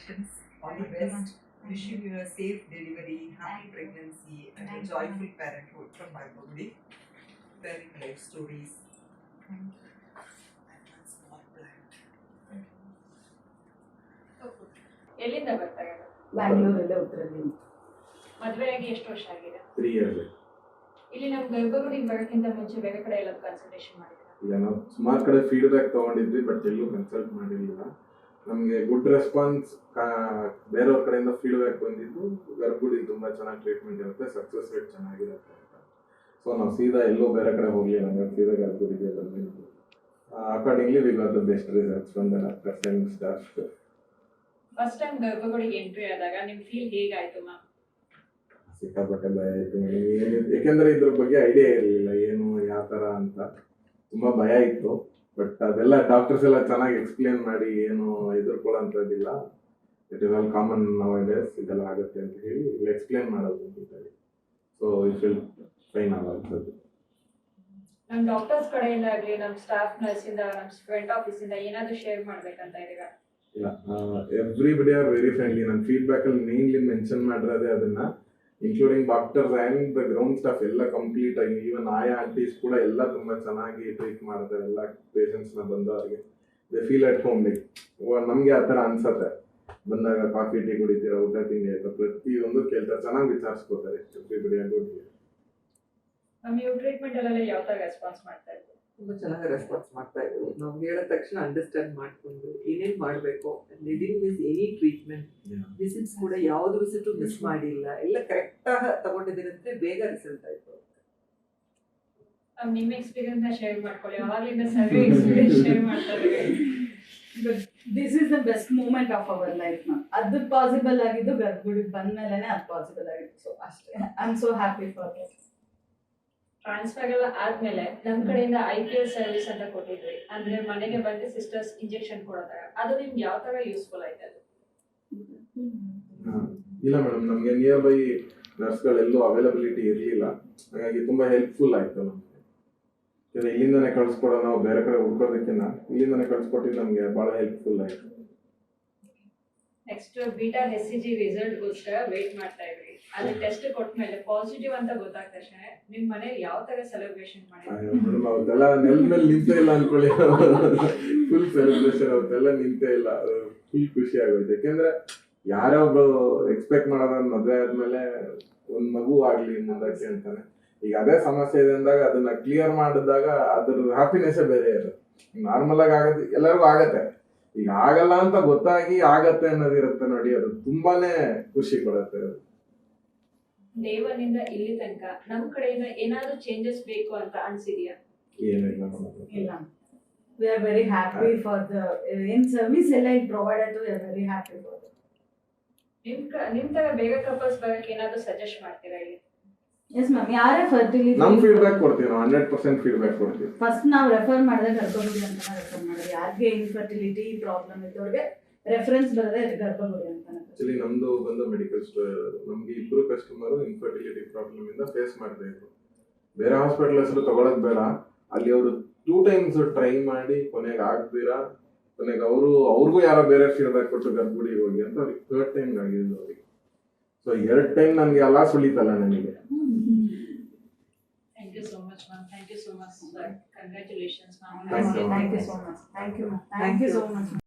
Congratulations. All the best. Wishing you a safe delivery, happy pregnancy, and a joyful parenthood from my body. Sharing life stories. Small plant. ಎಲ್ಲಿಂದ ಬರ್ತಾ ಇರೋದು ಉತ್ತರದಿಂದ ಮದುವೆ ಆಗಿ ಎಷ್ಟು ವರ್ಷ ಆಗಿದೆ ತ್ರೀ ಇಯರ್ಸ್ ಇಲ್ಲಿ ನಮ್ಮ ಗರ್ಭಗುಡಿಗೆ ಬರೋಕ್ಕಿಂತ ಮುಂಚೆ ಬೇರೆ ಕಡೆ ಎಲ್ಲ ಕನ್ಸಲ್ಟೇಷನ್ ಮಾಡಿದ್ದೀರಾ ಈಗ ನಾವು ಸುಮಾರು ಕಡೆ ಫೀಡ್ಬ್ಯಾಕ್ ತಗೊಂಡಿದ್ವಿ ಬಟ್ ಎಲ್ಲೂ ಕನ್ಸಲ್ಟ್ ಮಾಡಿರಲಿಲ್ಲ ನಮಗೆ ಗುಡ್ ರೆಸ್ಪಾನ್ಸ್ ಬೇರೆಯವ್ರ ಕಡೆಯಿಂದ ಫೀಡ್ಬ್ಯಾಕ್ ಬಂದಿದ್ದು ಗರ್ಭಗುಡಿ ತುಂಬ ಚೆನ್ನಾಗಿ ಟ್ರೀಟ್ಮೆಂಟ್ ಇರುತ್ತೆ ಸಕ್ಸಸ್ ರೇಟ್ ಚೆನ್ನಾಗಿರುತ್ತೆ ಅಂತ. ಸೊ ನಾವು ಸೀದಾ ಎಲ್ಲೋ ಬೇರೆ ಕಡೆ ಹೋಗಲಿಲ್ಲ ನಾವು ಸೀದಾ ಗರ್ಭಗುಡಿಗೆ ಬಂದಿದ್ದು accordingly we got the best results from the doctors and staff first time ಗರ್ಭಗುಡಿಗೆ entry ಆದಾಗ ನಿಮ್ಮ ಫೀಲ್ ಹೇಗಾಯ್ತು ಮ್ಯಾಮ್ ಸಿಕ್ಕಾಪಟ್ಟೆ ಭಯ ಇತ್ತು ಏಕೆಂದ್ರೆ ಇದ್ರ ಬಗ್ಗೆ ಐಡಿಯಾ ಇರಲಿಲ್ಲ ಏನು ಯಾವ ಥರ ಅಂತ. ತುಂಬ ಭಯ ಇತ್ತು. ಬಟ್ ಅದೆಲ್ಲ ಡಾಕ್ಟರ್ಸ್ ಎಲ್ಲ ಚೆನ್ನಾಗಿ ಎಕ್ಸ್ಪ್ಲೇನ್ ಮಾಡಿ ಏನು ಎದುರ್ಕೊಳ್ಳೋಂಥದ್ದಿಲ್ಲ it is all common nowadays ಇದೆಲ್ಲ ಆಗುತ್ತೆ ಅಂತ ಹೇಳಿ ಇಲ್ಲಿ ಎಕ್ಸ್ಪ್ಲೇನ್ ಮಾಡೋದು ಅಂತಿದ್ದಾರೆ. ಸೊ ಇಟ್ ವಿಲ್ ಫೈನ್ ಆಗುವಂಥದ್ದು ನಮ್ಮ ಡಾಕ್ಟರ್ಸ್ ಕಡೆಯಿಂದ ಆಗಲಿ ನಮ್ಮ ಸ್ಟಾಫ್ ನರ್ಸ್ ಇಂದ ನಮ್ ಆಫೀಸಿಂದ ಆಫೀಸ್ ಇಂದ ಏನಾದ್ರು ಶೇರ್ ಮಾಡಬೇಕಂತ ಇದೀಗ ಇಲ್ಲ ಎವ್ರಿಬಡಿ ಆರ್ ವೆರಿ ಫ್ರೆಂಡ್ಲಿ ನನ್ನ ಫೀಡ್ಬ್ಯಾಕಲ್ಲಿ ಮೇನ್ಲಿ ಮೆನ್ಷನ್ ಮಾಡಿರೋದೇ ಅದನ್ನ. Including doctors and the ground staff ಎಲ್ಲ ಕಂಪ್ಲೀಟ್ ಆಗಿ ಈವನ್ ಆಯಾ ಆಂಟೀಸ್ ಕೂಡ ಎಲ್ಲ ತುಂಬ ಚೆನ್ನಾಗಿ ಟ್ರೀಟ್ ಮಾಡ್ತಾರೆ, ಎಲ್ಲ ಪೇಷಂಟ್ಸ್ನ ಬಂದವರಿಗೆ. They feel at home like ನಮಗೆ ಆ ಥರ ಅನ್ಸತ್ತೆ. ಬಂದಾಗ ಕಾಫಿ ಟೀ ಕುಡಿತೀರ, ಊಟ, ತಿಂಡಿ ಆಯ್ತಾ? ಪ್ರತಿಯೊಂದು ಕೆಲಸ ಚೆನ್ನಾಗಿ ವಿಚಾರಿಸ್ಕೋತಾರೆ. ಎವ್ರಿಬಡಿ ಆಗೋದಿಲ್ಲ ಗುಡ್ ನಮ್ ಟ್ರೀಟ್ಮೆಂಟ್ ಯಾವ ತರ ರೆಸ್ಪಾನ್ಸ್ ಮಾಡ್ತಾ ತುಂಬ ಚೆನ್ನಾಗಿ ರೆಸ್ಪಾನ್ಸ್ ಮಾಡ್ತಾ ಇದ್ರು. ನಾವು ಹೇಳಿದ ತಕ್ಷಣ ಅಂಡರ್ಸ್ಟ್ಯಾಂಡ್ ಮಾಡ್ಕೊಂಡು ಏನೇನ್ ಮಾಡಬೇಕು leading miss any treatment visits ಕೂಡ ಯಾವ್ದು ವಿಸಿಟು ಮಿಸ್ ಮಾಡಿಲ್ಲ. ಎಲ್ಲ ಕರೆಕ್ಟಾಗಿ ತಗೊಂಡಿದ್ದೀರಂದ್ರೆ ಬೇಗ ರಿಸಲ್ಟ್ ಆಯ್ತು. ನಿಮ್ಮ ಎಕ್ಸ್ಪೀರಿಯನ್ಸ್ ಶೇರ್ ಮಾಡ್ಕೊಳ್ಳಿ. ಅವಾಗ್ಲಿಂದ ಸರ್ವೆ ಎಕ್ಸ್ಪೀರಿಯನ್ಸ್ ಶೇರ್ ಮಾಡ್ತಾರೆ. This is the best moment of our ಲೈಫ್ನ ಅದು ಪಾಸಿಬಲ್ ಆಗಿದ್ದು ಗರ್ಭಗುಡಿಗೆ ಬಂದ್ಮೇಲೆ ಅದು ಪಾಸಿಬಲ್ ಆಗಿತ್ತು. ಸೊ ಅಷ್ಟೇ. I am so happy for that transfer ಎಲ್ಲ ಆದ್ಮೇಲೆ ನಮ್ ಕಡೆಯಿಂದ ಐ ಪಿ ಎಲ್ ಸರ್ವಿಸ್ ಅಂತ ಕೊಟ್ಟಿದ್ವಿ ಅಂದ್ರೆ ಮನೆಗೆ ಬಂದು ಸಿಸ್ಟರ್ಸ್ ಇಂಜೆಕ್ಷನ್ ಕೊಡೋದಾಗ ಅದು ನಿಮ್ಗೆ ಯಾವ ತರ ಯೂಸ್ಫುಲ್ ಆಯ್ತು ಅದು? ಇಲ್ಲ ಮೇಡಮ್ ನಮಗೆ ನಿಯರ್ ಬೈ ನರ್ಸ್ಗಳೆಲ್ಲೂ ಅವೈಲಬಿಲಿಟಿ ಇರಲಿಲ್ಲ. ಹಾಗಾಗಿ ತುಂಬಾ ಹೆಲ್ಪ್ಫುಲ್ ಆಯ್ತು ನಮಗೆ. ಇಲ್ಲಿಂದಾನೆ ಇಲ್ಲಿಂದನೇ ಕಳಿಸ್ಕೊಡೋ ನಾವು ಬೇರೆ ಕಡೆ ಹುಡ್ಕೋದಕ್ಕಿಂತ ಇಲ್ಲಿಂದನೇ ಕಳ್ಸ್ಕೊಟ್ಟಿದ್ದು ನಮಗೆ ಭಾಳ ಹೆಲ್ಪ್ಫುಲ್ ಆಯಿತು. Next beta S C G result ಗೋಸ್ಕರ ವೇಟ್ ಮಾಡ್ತಾ ಇದ್ವಿ ಅದು ಟೆಸ್ಟ್ ಕೊಟ್ಮೇಲೆ ಪಾಸಿಟಿವ್ ಅಂತ ಗೊತ್ತಾದ ತಕ್ಷಣ ನಿಮ್ಮ ಮನೇಲಿ ಯಾವ ತರ ಸೆಲೆಬ್ರೇಷನ್ ಮಾಡಿದ್ರಿ? ಅವತ್ತೆಲ್ಲ ನೆಲ ಮೇಲೆ ನಿಂತೇ ಇಲ್ಲ ಅನ್ಕೊಳ್ಳಿ. ಫುಲ್ ಸೆಲೆಬ್ರೇಷನ್ ಅವತ್ತೆಲ್ಲ ನಿಂತೇ ಇಲ್ಲ. ಫುಲ್ ಖುಷಿ ಆಗೋಯ್ತು. ಯಾಕೆಂದ್ರೆ ಯಾರೇ ಒಬ್ರು ಎಕ್ಸ್ಪೆಕ್ಟ್ ಮಾಡೋದ ಮದುವೆ ಆದ್ಮೇಲೆ ಒಂದ್ ಮಗು ಆಗ್ಲಿ ಮುಂದಕ್ಕೆ ಅಂತಾನೆ. ಈಗ ಅದೇ ಸಮಸ್ಯೆ ಇದೆ ಅಂದಾಗ ಅದನ್ನ ಕ್ಲಿಯರ್ ಮಾಡಿದಾಗ ಅದ್ರ ಹ್ಯಾಪಿನೆಸ್ ಬೇರೆ ಇರುತ್ತೆ. ನಾರ್ಮಲ್ ಆಗಿ ಆಗತ್ತೆ ಎಲ್ಲರಿಗೂ ಆಗತ್ತೆ. ಈಗ ಆಗಲ್ಲ ಅಂತ ಗೊತ್ತಾಗಿ ಆಗತ್ತೆ ಅನ್ನೋದಿರುತ್ತೆ ನೋಡಿ ಅದು ತುಂಬಾನೇ ಖುಷಿ ಕೊಡುತ್ತೆ ಅದು. ದೇವನಿಂದ ಇಲ್ಲಿ ತನಕ ನಮ್ ಕಡೆಯಿಂದ ಏನಾದ್ರು ಚೇಂಜಸ್ ಬೇಕು ಅಂತ ಅನ್ಸಿದ್ಯಾ? ಏನಿಲ್ಲ ಇಲ್ಲ. We are very happy for the ಏನ್ ಸರ್ವಿಸ್ ಎಲ್ಲ ಇಲ್ಲಿ ಪ್ರೊವೈಡ್ ಆಯ್ತು we are very happy for ನಿಮ್ ನಿಮ್ ತರ ಬೇಗ ಕಪಲ್ಸ್ ಬರಕ್ಕೆ ಏನಾದ್ರು ಸಜೆಸ್ಟ್ ಮಾಡ್ತೀರಾ ಇಲ್ಲಿ? ಎಸ್ ಮ್ಯಾಮ್ ಯಾರೇ ಫರ್ಟಿಲಿಟಿ ನಮ್ ಫೀಡ್ಬ್ಯಾಕ್ ಕೊಡ್ತೀವಿ ನಾವು ಹಂಡ್ರೆಡ್ ಪರ್ಸೆಂಟ್ ಫೀಡ್ಬ್ಯಾಕ್ ಕೊಡ್ತೀವಿ. ಫಸ್ಟ್ ನಾವು ರೆಫರ್ ಮಾಡಿದ್ರೆ ಗರ್ಭಗುಡಿ ಅಂತ ರೆಫರ್ ಮಾಡಿದ್ವಿ. ಯಾರಿಗೆ ಇನ್ಫರ್ಟಿಲಿಟಿ ಪ್ರಾಬ್ಲಮ್ ಇದ್ದವ್ರಿಗೆ ರೆಫರೆನ್ಸ್ ಬರದೆ ಗರ್ಭಗುಡಿ ಅಂತ ಆಕ್ಚುಲಿ ನಮ್ದು ಬಂದು ಮೆಡಿಕಲ್ ಸ್ಟೋರ್ ನಮ್ಗೆ ಇಬ್ರು ಕಸ್ಟಮರ್ ಇನ್ಫರ್ಟಿಲಿಟಿ ಪ್ರಾಬ್ಲಮ್ ಇಂದ ಫೇಸ್ ಮಾಡ್ತಾ ಇದ್ರು ಬೇರೆ ಹಾಸ್ಪಿಟಲ್ ಹೆಸರು ತಗೊಳಕ್ ಬೇಡ. ಅಲ್ಲಿ ಅವರು ಟೂ ಟೈಮ್ಸ್ ಟ್ರೈ ಮಾಡಿ ಕೊನೆಗೆ ಆಗ್ತೀರಾ? ಕೊನೆಗೆ ಅವರು ಅವ್ರಿಗೂ ಯಾರೋ ಬೇರೆ ಫೀಡ್ಬ್ಯಾಕ್ ಕೊಟ್ಟು ಗರ್ಭಗುಡಿಗೆ ಹೋಗಿ ಅಂತ ಅವ್ರಿಗೆ ಥರ್ಡ್ ಟೈಮ್ ಆಗಿದೆ ಅವ್ರಿಗೆ. ಸೊ ಎರಡ್ ಟೈಮ್ ನನಗೆ ಎಲ್ಲ ಸುಳಿತಲ್ಲ ನನಗೆ. Thank you so much ma'am thank you so much sir congratulations ma'am Thank thank you so much thank you thank you so much